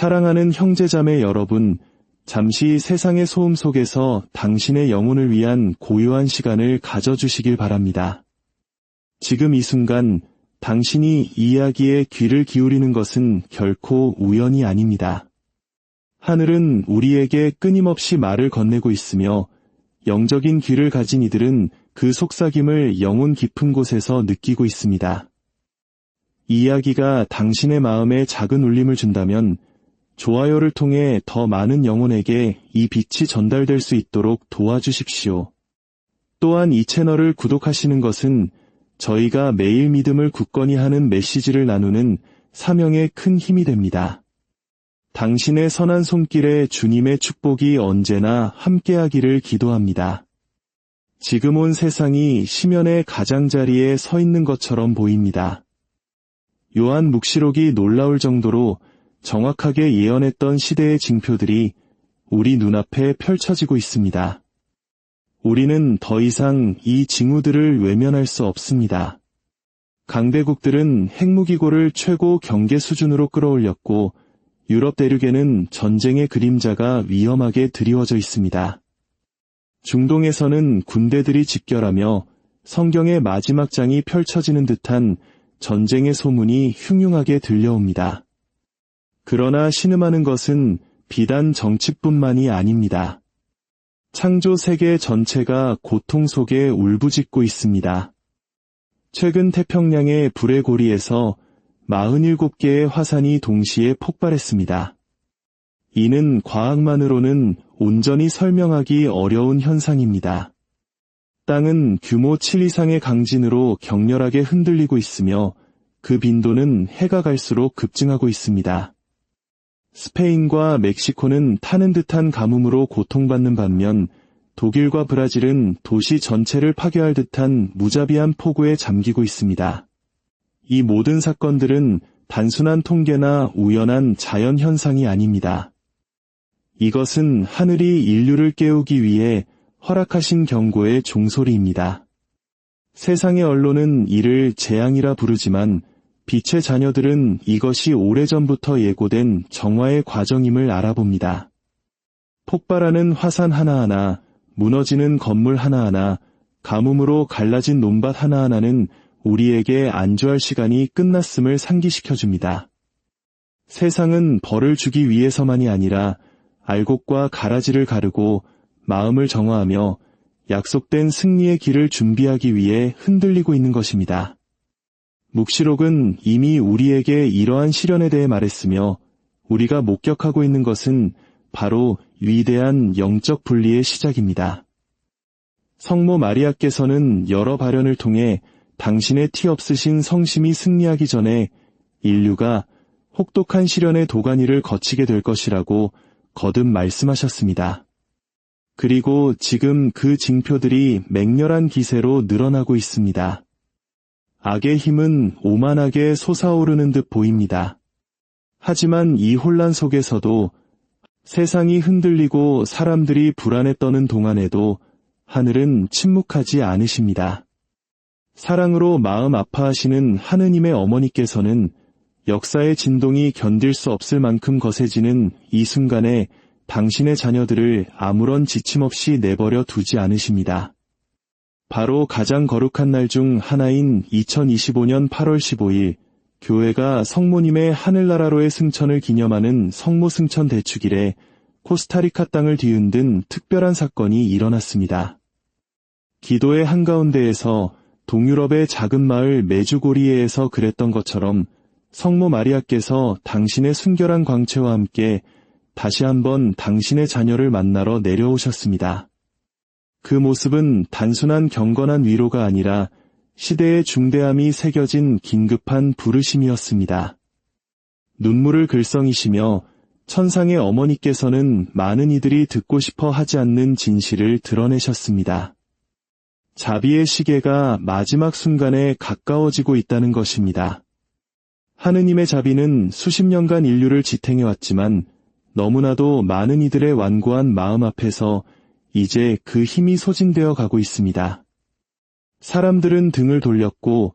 사랑하는 형제자매 여러분, 잠시 세상의 소음 속에서 당신의 영혼을 위한 고요한 시간을 가져주시길 바랍니다. 지금 이 순간 당신이 이 이야기에 귀를 기울이는 것은 결코 우연이 아닙니다. 하늘은 우리에게 끊임없이 말을 건네고 있으며 영적인 귀를 가진 이들은 그 속삭임을 영혼 깊은 곳에서 느끼고 있습니다. 이 이야기가 당신의 마음에 작은 울림을 준다면 좋아요를 통해 더 많은 영혼에게 이 빛이 전달될 수 있도록 도와주십시오. 또한 이 채널을 구독하시는 것은 저희가 매일 믿음을 굳건히 하는 메시지를 나누는 사명에 큰 힘이 됩니다. 당신의 선한 손길에 주님의 축복이 언제나 함께하기를 기도합니다. 지금 온 세상이 시면의 가장자리에 서 있는 것처럼 보입니다. 요한 묵시록이 놀라울 정도로 정확하게 예언했던 시대의 징표들이 우리 눈앞에 펼쳐지고 있습니다. 우리는 더 이상 이 징후들을 외면할 수 없습니다. 강대국들은 핵무기고를 최고 경계 수준으로 끌어올렸고 유럽 대륙에는 전쟁의 그림자가 위험하게 드리워져 있습니다. 중동에서는 군대들이 집결하며 성경의 마지막 장이 펼쳐지는 듯한 전쟁의 소문이 흉흉하게 들려옵니다. 그러나 신음하는 것은 비단 정치뿐만이 아닙니다. 창조 세계 전체가 고통 속에 울부짖고 있습니다. 최근 태평양의 불의 고리에서 47개의 화산이 동시에 폭발했습니다. 이는 과학만으로는 온전히 설명하기 어려운 현상입니다. 땅은 규모 7 이상의 강진으로 격렬하게 흔들리고 있으며 그 빈도는 해가 갈수록 급증하고 있습니다. 스페인과 멕시코는 타는 듯한 가뭄으로 고통받는 반면 독일과 브라질은 도시 전체를 파괴할 듯한 무자비한 폭우에 잠기고 있습니다. 이 모든 사건들은 단순한 통계나 우연한 자연 현상이 아닙니다. 이것은 하늘이 인류를 깨우기 위해 허락하신 경고의 종소리입니다. 세상의 언론은 이를 재앙이라 부르지만 빛의 자녀들은 이것이 오래전부터 예고된 정화의 과정임을 알아봅니다. 폭발하는 화산 하나하나, 무너지는 건물 하나하나, 가뭄으로 갈라진 논밭 하나하나는 우리에게 안주할 시간이 끝났음을 상기시켜줍니다. 세상은 벌을 주기 위해서만이 아니라 알곡과 가라지를 가르고 마음을 정화하며 약속된 승리의 길을 준비하기 위해 흔들리고 있는 것입니다. 묵시록은 이미 우리에게 이러한 시련에 대해 말했으며 우리가 목격하고 있는 것은 바로 위대한 영적 분리의 시작입니다. 성모 마리아께서는 여러 발현을 통해 당신의 티 없으신 성심이 승리하기 전에 인류가 혹독한 시련의 도가니를 거치게 될 것이라고 거듭 말씀하셨습니다. 그리고 지금 그 징표들이 맹렬한 기세로 늘어나고 있습니다. 악의 힘은 오만하게 솟아오르는 듯 보입니다. 하지만 이 혼란 속에서도 세상이 흔들리고 사람들이 불안에 떠는 동안에도 하늘은 침묵하지 않으십니다. 사랑으로 마음 아파하시는 하느님의 어머니께서는 역사의 진동이 견딜 수 없을 만큼 거세지는 이 순간에 당신의 자녀들을 아무런 지침 없이 내버려 두지 않으십니다. 바로 가장 거룩한 날 중 하나인 2025년 8월 15일 교회가 성모님의 하늘나라로의 승천을 기념하는 성모 승천 대축일에 코스타리카 땅을 뒤흔든 특별한 사건이 일어났습니다. 기도의 한가운데에서 동유럽의 작은 마을 메주고리에에서 그랬던 것처럼 성모 마리아께서 당신의 순결한 광채와 함께 다시 한번 당신의 자녀를 만나러 내려오셨습니다. 그 모습은 단순한 경건한 위로가 아니라 시대의 중대함이 새겨진 긴급한 부르심이었습니다. 눈물을 글썽이시며 천상의 어머니께서는 많은 이들이 듣고 싶어 하지 않는 진실을 드러내셨습니다. 자비의 시계가 마지막 순간에 가까워지고 있다는 것입니다. 하느님의 자비는 수십 년간 인류를 지탱해왔지만 너무나도 많은 이들의 완고한 마음 앞에서 이제 그 힘이 소진되어 가고 있습니다. 사람들은 등을 돌렸고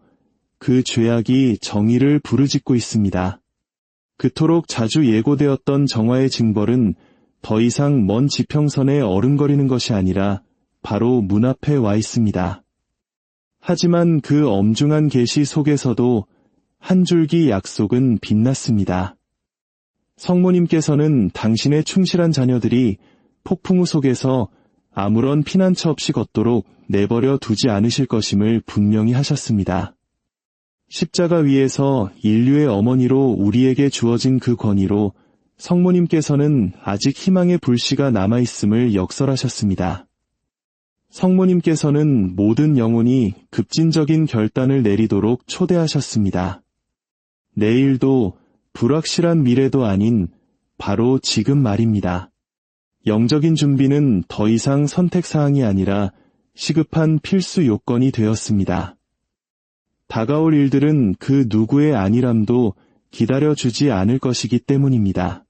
그 죄악이 정의를 부르짖고 있습니다. 그토록 자주 예고되었던 정화의 징벌은 더 이상 먼 지평선에 어른거리는 것이 아니라 바로 문 앞에 와 있습니다. 하지만 그 엄중한 계시 속에서도 한 줄기 약속은 빛났습니다. 성모님께서는 당신의 충실한 자녀들이 폭풍우 속에서 아무런 피난처 없이 걷도록 내버려 두지 않으실 것임을 분명히 하셨습니다. 십자가 위에서 인류의 어머니로 우리에게 주어진 그 권위로 성모님께서는 아직 희망의 불씨가 남아있음을 역설하셨습니다. 성모님께서는 모든 영혼이 급진적인 결단을 내리도록 초대하셨습니다. 내일도 불확실한 미래도 아닌 바로 지금 말입니다. 영적인 준비는 더 이상 선택사항이 아니라 시급한 필수 요건이 되었습니다. 다가올 일들은 그 누구의 안일함도 기다려주지 않을 것이기 때문입니다.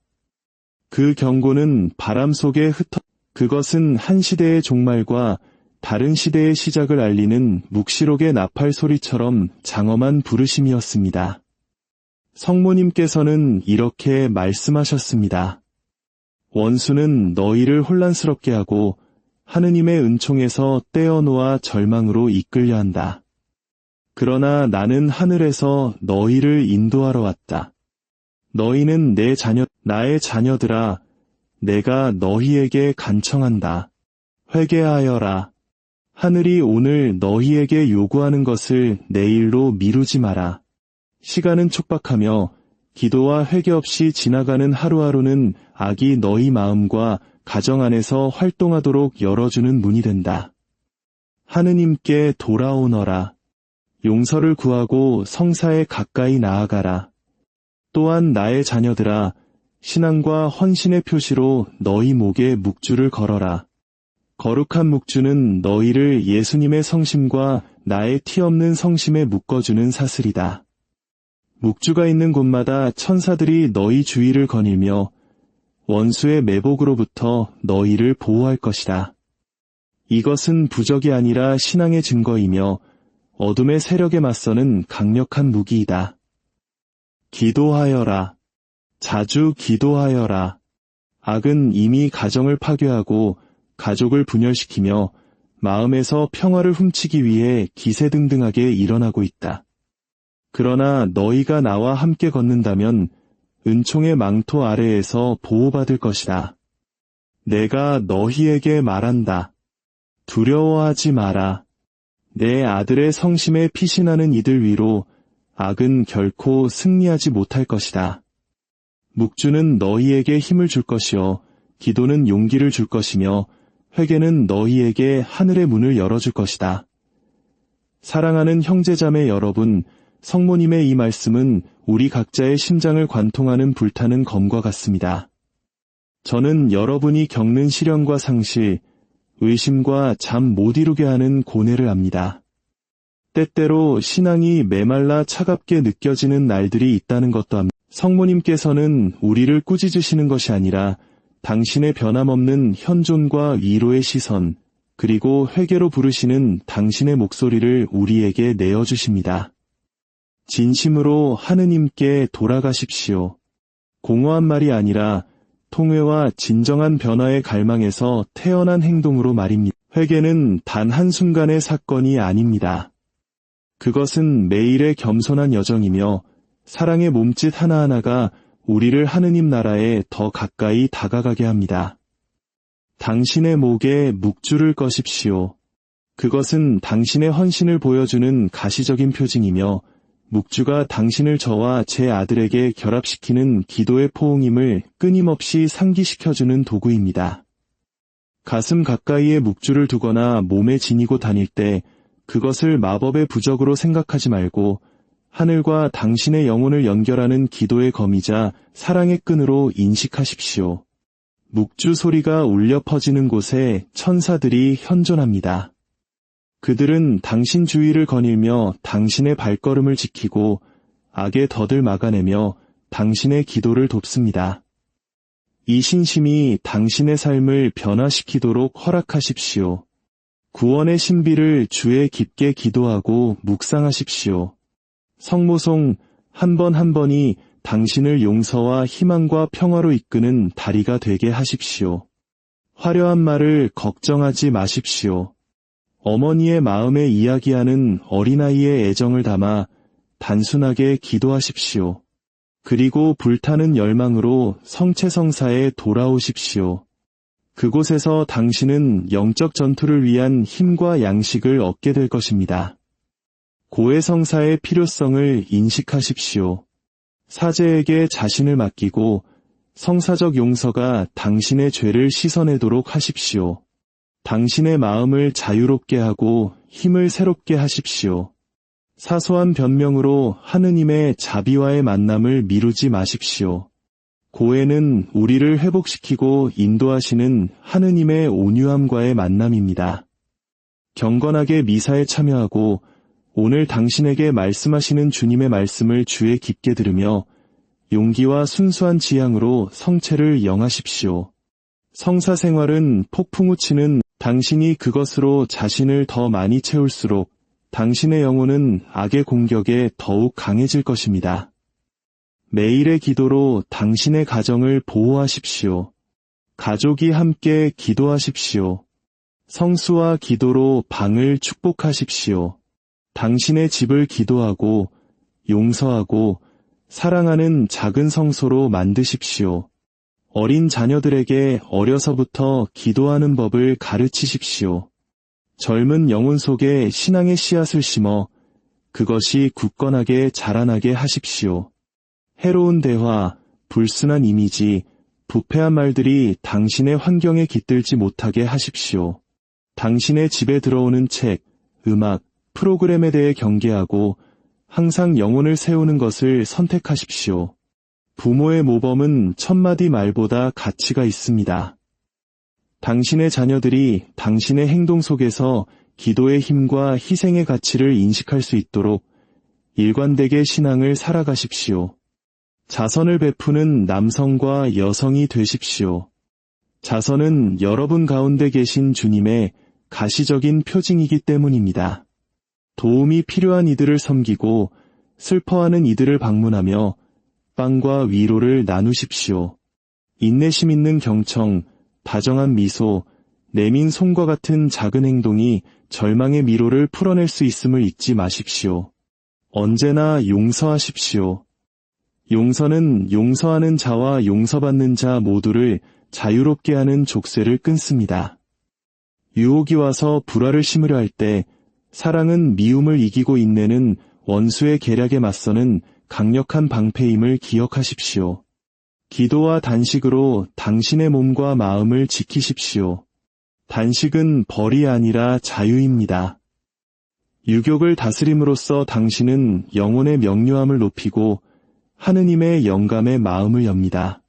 그 경고는 바람 속에 흩어, 그것은 한 시대의 종말과 다른 시대의 시작을 알리는 묵시록의 나팔 소리처럼 장엄한 부르심이었습니다. 성모님께서는 이렇게 말씀하셨습니다. 원수는 너희를 혼란스럽게 하고 하느님의 은총에서 떼어놓아 절망으로 이끌려 한다. 그러나 나는 하늘에서 너희를 인도하러 왔다. 너희는 내 자녀, 나의 자녀들아, 내가 너희에게 간청한다. 회개하여라. 하늘이 오늘 너희에게 요구하는 것을 내일로 미루지 마라. 시간은 촉박하며 기도와 회개 없이 지나가는 하루하루는 악이 너희 마음과 가정 안에서 활동하도록 열어주는 문이 된다. 하느님께 돌아오너라. 용서를 구하고 성사에 가까이 나아가라. 또한 나의 자녀들아, 신앙과 헌신의 표시로 너희 목에 묵주를 걸어라. 거룩한 묵주는 너희를 예수님의 성심과 나의 티 없는 성심에 묶어주는 사슬이다. 묵주가 있는 곳마다 천사들이 너희 주위를 거닐며 원수의 매복으로부터 너희를 보호할 것이다. 이것은 부적이 아니라 신앙의 증거이며 어둠의 세력에 맞서는 강력한 무기이다. 기도하여라. 자주 기도하여라. 악은 이미 가정을 파괴하고 가족을 분열시키며 마음에서 평화를 훔치기 위해 기세등등하게 일어나고 있다. 그러나 너희가 나와 함께 걷는다면 은총의 망토 아래에서 보호받을 것이다. 내가 너희에게 말한다. 두려워하지 마라. 내 아들의 성심에 피신하는 이들 위로 악은 결코 승리하지 못할 것이다. 묵주는 너희에게 힘을 줄 것이요. 기도는 용기를 줄 것이며 회개는 너희에게 하늘의 문을 열어줄 것이다. 사랑하는 형제자매 여러분, 성모님의 이 말씀은 우리 각자의 심장을 관통하는 불타는 검과 같습니다. 저는 여러분이 겪는 시련과 상실, 의심과 잠 못 이루게 하는 고뇌를 압니다. 때때로 신앙이 메말라 차갑게 느껴지는 날들이 있다는 것도 압니다. 성모님께서는 우리를 꾸짖으시는 것이 아니라 당신의 변함없는 현존과 위로의 시선, 그리고 회개로 부르시는 당신의 목소리를 우리에게 내어주십니다. 진심으로 하느님께 돌아가십시오. 공허한 말이 아니라 통회와 진정한 변화의 갈망에서 태어난 행동으로 말입니다. 회개는 단 한순간의 사건이 아닙니다. 그것은 매일의 겸손한 여정이며 사랑의 몸짓 하나하나가 우리를 하느님 나라에 더 가까이 다가가게 합니다. 당신의 목에 묵주를 거십시오. 그것은 당신의 헌신을 보여주는 가시적인 표징이며 묵주가 당신을 저와 제 아들에게 결합시키는 기도의 포옹임을 끊임없이 상기시켜주는 도구입니다. 가슴 가까이에 묵주를 두거나 몸에 지니고 다닐 때 그것을 마법의 부적으로 생각하지 말고 하늘과 당신의 영혼을 연결하는 기도의 검이자 사랑의 끈으로 인식하십시오. 묵주 소리가 울려 퍼지는 곳에 천사들이 현존합니다. 그들은 당신 주위를 거닐며 당신의 발걸음을 지키고 악의 덫을 막아내며 당신의 기도를 돕습니다. 이 신심이 당신의 삶을 변화시키도록 허락하십시오. 구원의 신비를 주에 깊게 기도하고 묵상하십시오. 성모송 한 번한 번이 당신을 용서와 희망과 평화로 이끄는 다리가 되게 하십시오. 화려한 말을 걱정하지 마십시오. 어머니의 마음에 이야기하는 어린아이의 애정을 담아 단순하게 기도하십시오. 그리고 불타는 열망으로 성체성사에 돌아오십시오. 그곳에서 당신은 영적 전투를 위한 힘과 양식을 얻게 될 것입니다. 고해성사의 필요성을 인식하십시오. 사제에게 자신을 맡기고 성사적 용서가 당신의 죄를 씻어내도록 하십시오. 당신의 마음을 자유롭게 하고 힘을 새롭게 하십시오. 사소한 변명으로 하느님의 자비와의 만남을 미루지 마십시오. 고해는 우리를 회복시키고 인도하시는 하느님의 온유함과의 만남입니다. 경건하게 미사에 참여하고 오늘 당신에게 말씀하시는 주님의 말씀을 주에 깊게 들으며 용기와 순수한 지향으로 성체를 영하십시오. 성사 생활은 폭풍우 치는 당신이 그것으로 자신을 더 많이 채울수록 당신의 영혼은 악의 공격에 더욱 강해질 것입니다. 매일의 기도로 당신의 가정을 보호하십시오. 가족이 함께 기도하십시오. 성수와 기도로 방을 축복하십시오. 당신의 집을 기도하고 용서하고 사랑하는 작은 성소로 만드십시오. 어린 자녀들에게 어려서부터 기도하는 법을 가르치십시오. 젊은 영혼 속에 신앙의 씨앗을 심어 그것이 굳건하게 자라나게 하십시오. 해로운 대화, 불순한 이미지, 부패한 말들이 당신의 환경에 깃들지 못하게 하십시오. 당신의 집에 들어오는 책, 음악, 프로그램에 대해 경계하고 항상 영혼을 세우는 것을 선택하십시오. 부모의 모범은 천마디 말보다 가치가 있습니다. 당신의 자녀들이 당신의 행동 속에서 기도의 힘과 희생의 가치를 인식할 수 있도록 일관되게 신앙을 살아가십시오. 자선을 베푸는 남성과 여성이 되십시오. 자선은 여러분 가운데 계신 주님의 가시적인 표징이기 때문입니다. 도움이 필요한 이들을 섬기고 슬퍼하는 이들을 방문하며 빵과 위로를 나누십시오. 인내심 있는 경청, 다정한 미소, 내민 손과 같은 작은 행동이 절망의 미로를 풀어낼 수 있음을 잊지 마십시오. 언제나 용서하십시오. 용서는 용서하는 자와 용서받는 자 모두를 자유롭게 하는 족쇄를 끊습니다. 유혹이 와서 불화를 심으려 할 때 사랑은 미움을 이기고 인내는 원수의 계략에 맞서는 강력한 방패임을 기억하십시오. 기도와 단식으로 당신의 몸과 마음을 지키십시오. 단식은 벌이 아니라 자유입니다. 유욕을 다스림으로써 당신은 영혼의 명료함을 높이고 하느님의 영감에 마음을 엽니다.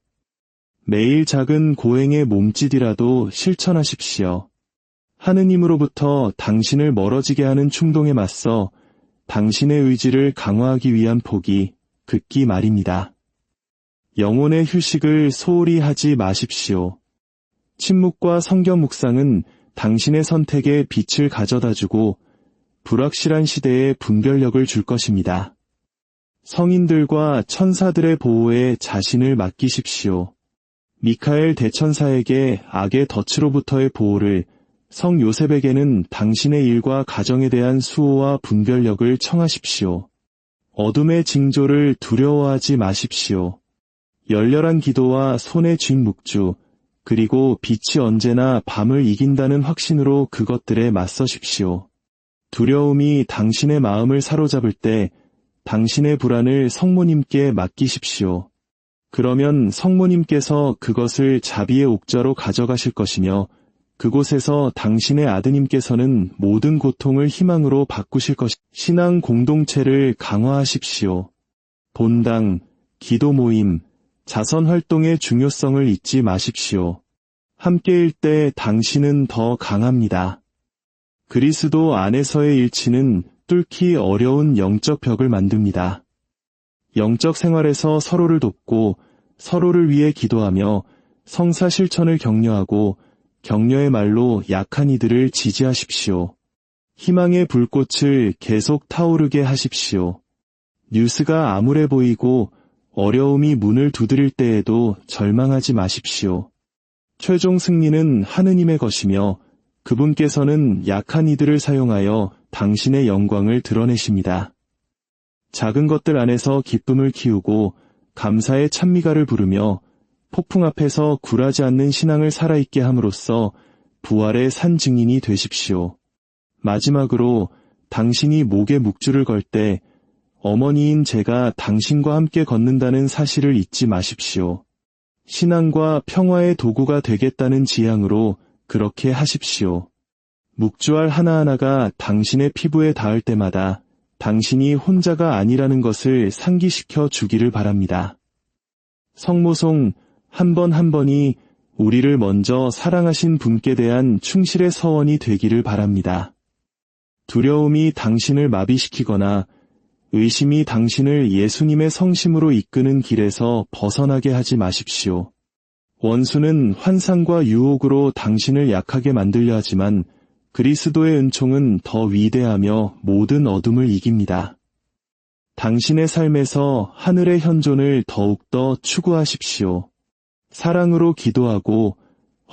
매일 작은 고행의 몸짓이라도 실천하십시오. 하느님으로부터 당신을 멀어지게 하는 충동에 맞서 당신의 의지를 강화하기 위한 폭이 극기 말입니다. 영혼의 휴식을 소홀히 하지 마십시오. 침묵과 성경 묵상은 당신의 선택에 빛을 가져다 주고 불확실한 시대에 분별력을 줄 것입니다. 성인들과 천사들의 보호에 자신을 맡기십시오. 미카엘 대천사에게 악의 덫으로부터의 보호를 성 요셉에게는 당신의 일과 가정에 대한 수호와 분별력을 청하십시오. 어둠의 징조를 두려워하지 마십시오. 열렬한 기도와 손에 쥔 묵주, 그리고 빛이 언제나 밤을 이긴다는 확신으로 그것들에 맞서십시오. 두려움이 당신의 마음을 사로잡을 때 당신의 불안을 성모님께 맡기십시오. 그러면 성모님께서 그것을 자비의 옥자로 가져가실 것이며 그곳에서 당신의 아드님께서는 모든 고통을 희망으로 바꾸실 것, 신앙 공동체를 강화하십시오. 본당, 기도 모임, 자선 활동의 중요성을 잊지 마십시오. 함께일 때 당신은 더 강합니다. 그리스도 안에서의 일치는 뚫기 어려운 영적 벽을 만듭니다. 영적 생활에서 서로를 돕고 서로를 위해 기도하며 성사 실천을 격려하고 격려의 말로 약한 이들을 지지하십시오. 희망의 불꽃을 계속 타오르게 하십시오. 뉴스가 암울해 보이고 어려움이 문을 두드릴 때에도 절망하지 마십시오. 최종 승리는 하느님의 것이며 그분께서는 약한 이들을 사용하여 당신의 영광을 드러내십니다. 작은 것들 안에서 기쁨을 키우고 감사의 찬미가를 부르며 폭풍 앞에서 굴하지 않는 신앙을 살아있게 함으로써 부활의 산 증인이 되십시오. 마지막으로 당신이 목에 묵주를 걸 때 어머니인 제가 당신과 함께 걷는다는 사실을 잊지 마십시오. 신앙과 평화의 도구가 되겠다는 지향으로 그렇게 하십시오. 묵주알 하나하나가 당신의 피부에 닿을 때마다 당신이 혼자가 아니라는 것을 상기시켜 주기를 바랍니다. 성모송 한 번 한 번이 우리를 먼저 사랑하신 분께 대한 충실의 서원이 되기를 바랍니다. 두려움이 당신을 마비시키거나 의심이 당신을 예수님의 성심으로 이끄는 길에서 벗어나게 하지 마십시오. 원수는 환상과 유혹으로 당신을 약하게 만들려 하지만 그리스도의 은총은 더 위대하며 모든 어둠을 이깁니다. 당신의 삶에서 하늘의 현존을 더욱더 추구하십시오. 사랑으로 기도하고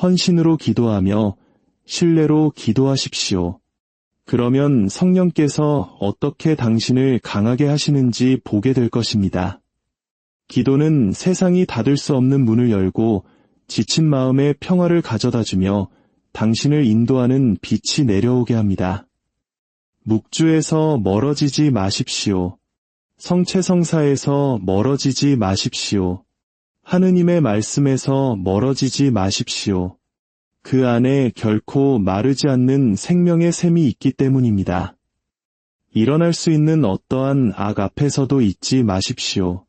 헌신으로 기도하며 신뢰로 기도하십시오. 그러면 성령께서 어떻게 당신을 강하게 하시는지 보게 될 것입니다. 기도는 세상이 닫을 수 없는 문을 열고 지친 마음에 평화를 가져다 주며 당신을 인도하는 빛이 내려오게 합니다. 묵주에서 멀어지지 마십시오. 성체성사에서 멀어지지 마십시오. 하느님의 말씀에서 멀어지지 마십시오. 그 안에 결코 마르지 않는 생명의 샘이 있기 때문입니다. 일어날 수 있는 어떠한 악 앞에서도 잊지 마십시오.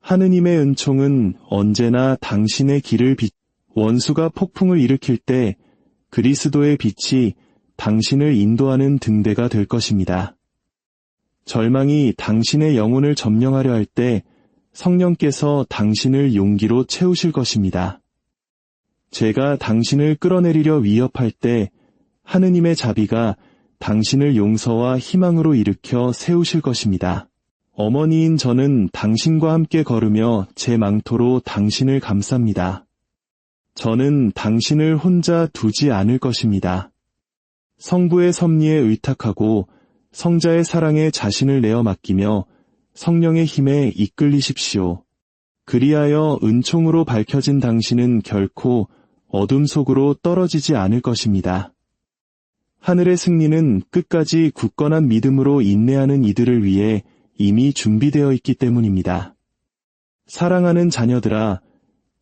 하느님의 은총은 언제나 당신의 길을 빛, 원수가 폭풍을 일으킬 때 그리스도의 빛이 당신을 인도하는 등대가 될 것입니다. 절망이 당신의 영혼을 점령하려 할 때 성령께서 당신을 용기로 채우실 것입니다. 제가 당신을 끌어내리려 위협할 때 하느님의 자비가 당신을 용서와 희망으로 일으켜 세우실 것입니다. 어머니인 저는 당신과 함께 걸으며 제 망토로 당신을 감쌉니다. 저는 당신을 혼자 두지 않을 것입니다. 성부의 섭리에 의탁하고 성자의 사랑에 자신을 내어 맡기며 성령의 힘에 이끌리십시오. 그리하여 은총으로 밝혀진 당신은 결코 어둠 속으로 떨어지지 않을 것입니다. 하늘의 승리는 끝까지 굳건한 믿음으로 인내하는 이들을 위해 이미 준비되어 있기 때문입니다. 사랑하는 자녀들아,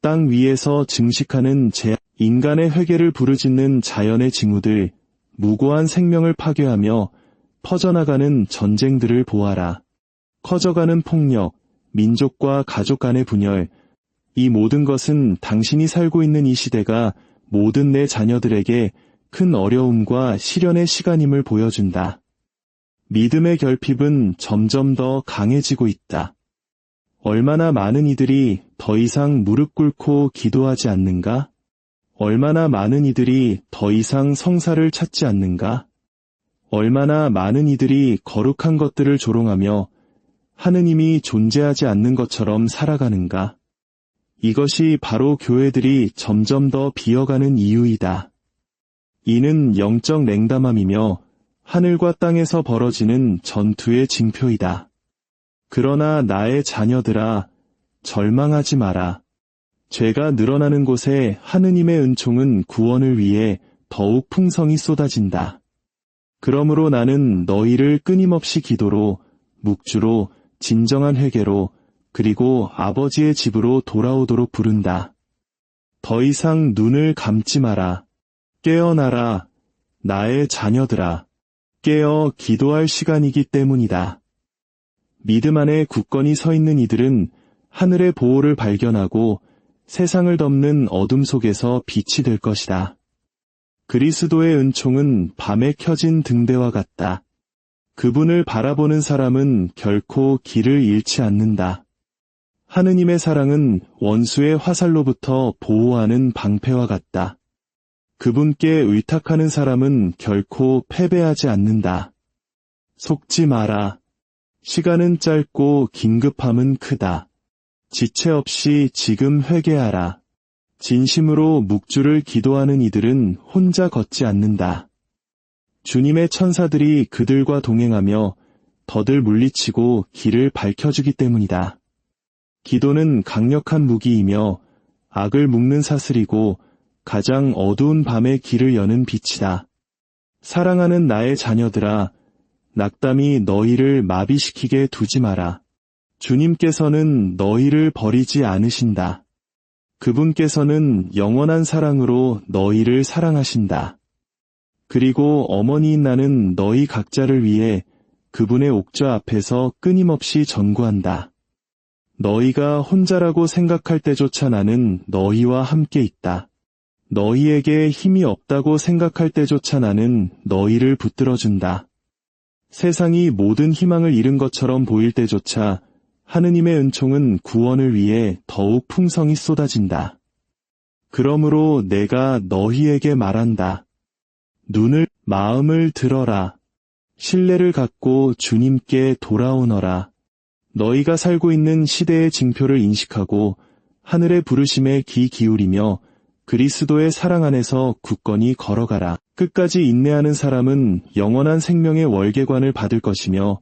땅 위에서 증식하는 제 인간의 회개를 부르짖는 자연의 징후들, 무고한 생명을 파괴하며 퍼져나가는 전쟁들을 보아라. 커져가는 폭력, 민족과 가족 간의 분열, 이 모든 것은 당신이 살고 있는 이 시대가 모든 내 자녀들에게 큰 어려움과 시련의 시간임을 보여준다. 믿음의 결핍은 점점 더 강해지고 있다. 얼마나 많은 이들이 더 이상 무릎 꿇고 기도하지 않는가? 얼마나 많은 이들이 더 이상 성사를 찾지 않는가? 얼마나 많은 이들이 거룩한 것들을 조롱하며 하느님이 존재하지 않는 것처럼 살아가는가? 이것이 바로 교회들이 점점 더 비어가는 이유이다. 이는 영적 냉담함이며 하늘과 땅에서 벌어지는 전투의 징표이다. 그러나 나의 자녀들아, 절망하지 마라. 죄가 늘어나는 곳에 하느님의 은총은 구원을 위해 더욱 풍성히 쏟아진다. 그러므로 나는 너희를 끊임없이 기도로, 묵주로, 진정한 회개로, 그리고 아버지의 집으로 돌아오도록 부른다. 더 이상 눈을 감지 마라. 깨어나라. 나의 자녀들아. 깨어 기도할 시간이기 때문이다. 믿음 안에 굳건히 서 있는 이들은 하늘의 보호를 발견하고 세상을 덮는 어둠 속에서 빛이 될 것이다. 그리스도의 은총은 밤에 켜진 등대와 같다. 그분을 바라보는 사람은 결코 길을 잃지 않는다. 하느님의 사랑은 원수의 화살로부터 보호하는 방패와 같다. 그분께 의탁하는 사람은 결코 패배하지 않는다. 속지 마라. 시간은 짧고 긴급함은 크다. 지체 없이 지금 회개하라. 진심으로 묵주를 기도하는 이들은 혼자 걷지 않는다. 주님의 천사들이 그들과 동행하며 더들 물리치고 길을 밝혀주기 때문이다. 기도는 강력한 무기이며 악을 묶는 사슬이고 가장 어두운 밤의 길을 여는 빛이다. 사랑하는 나의 자녀들아, 낙담이 너희를 마비시키게 두지 마라. 주님께서는 너희를 버리지 않으신다. 그분께서는 영원한 사랑으로 너희를 사랑하신다. 그리고 어머니인 나는 너희 각자를 위해 그분의 옥좌 앞에서 끊임없이 전구한다. 너희가 혼자라고 생각할 때조차 나는 너희와 함께 있다. 너희에게 힘이 없다고 생각할 때조차 나는 너희를 붙들어준다. 세상이 모든 희망을 잃은 것처럼 보일 때조차 하느님의 은총은 구원을 위해 더욱 풍성히 쏟아진다. 그러므로 내가 너희에게 말한다. 눈을, 마음을 들어라. 신뢰를 갖고 주님께 돌아오너라. 너희가 살고 있는 시대의 징표를 인식하고 하늘의 부르심에 귀 기울이며 그리스도의 사랑 안에서 굳건히 걸어가라. 끝까지 인내하는 사람은 영원한 생명의 월계관을 받을 것이며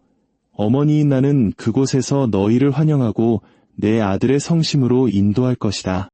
어머니인 나는 그곳에서 너희를 환영하고 내 아들의 성심으로 인도할 것이다.